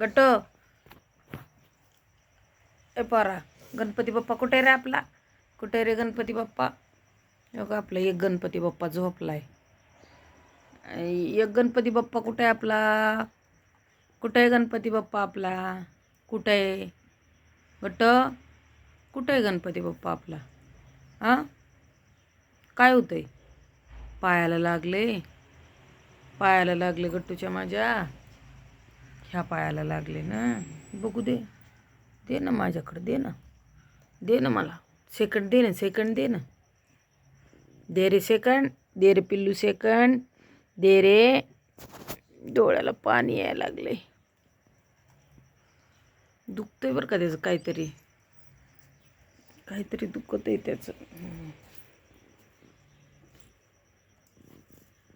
गट. ए पारा गणपती बाप्पा कुठे रे आपला? कुठे रे गणपती बाप्पा? का आपला एक गणपती बाप्पा झोपलाय. एक गणपती बाप्पा कुठे आहे आपला? कुठे आहे गणपती बाप्पा आपला? कुठे? आहे गट कुठे आहे गणपती बाप्पा आपला? हां? काय होतंय? पायाला लागले. पायाला लागले गट्टूच्या माझ्या. ह्या पायाला लागले ना. बघू दे. दे ना माझ्याकडे दे ना. दे ना मला. सेकंड दे ना सेकंड दे ना. दे रे सेकंड दे रे पिल्लू सेकंड दे रे. डोळ्याला पाणी यायला लागले दुखतंय बरं का त्याचं काहीतरी. काहीतरी दुखत आहे त्याचं.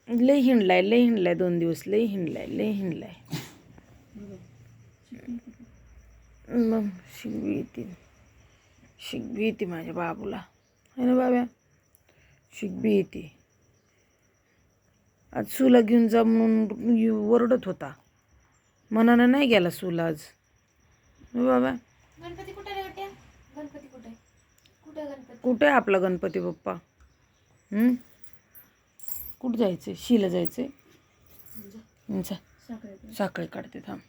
लय हिंडलाय लय हिंडलाय दोन दिवस. लय हिंडलाय लय हिंडलाय. मग शिकवी येते. शिकवी येते माझ्या बाबूला. है ना बाब्या? शिकवी येते. आज सुला घेऊन जा म्हणून ओरडत होता. मनानं नाही गेला सुला आज. बाबा गणपती कुठे गणपती कुठे? कुठे गणपती? कुठे आहे आपला गणपती बाप्पा? कुठं जायचं शिला जायचं जा. साखळी काढते थांब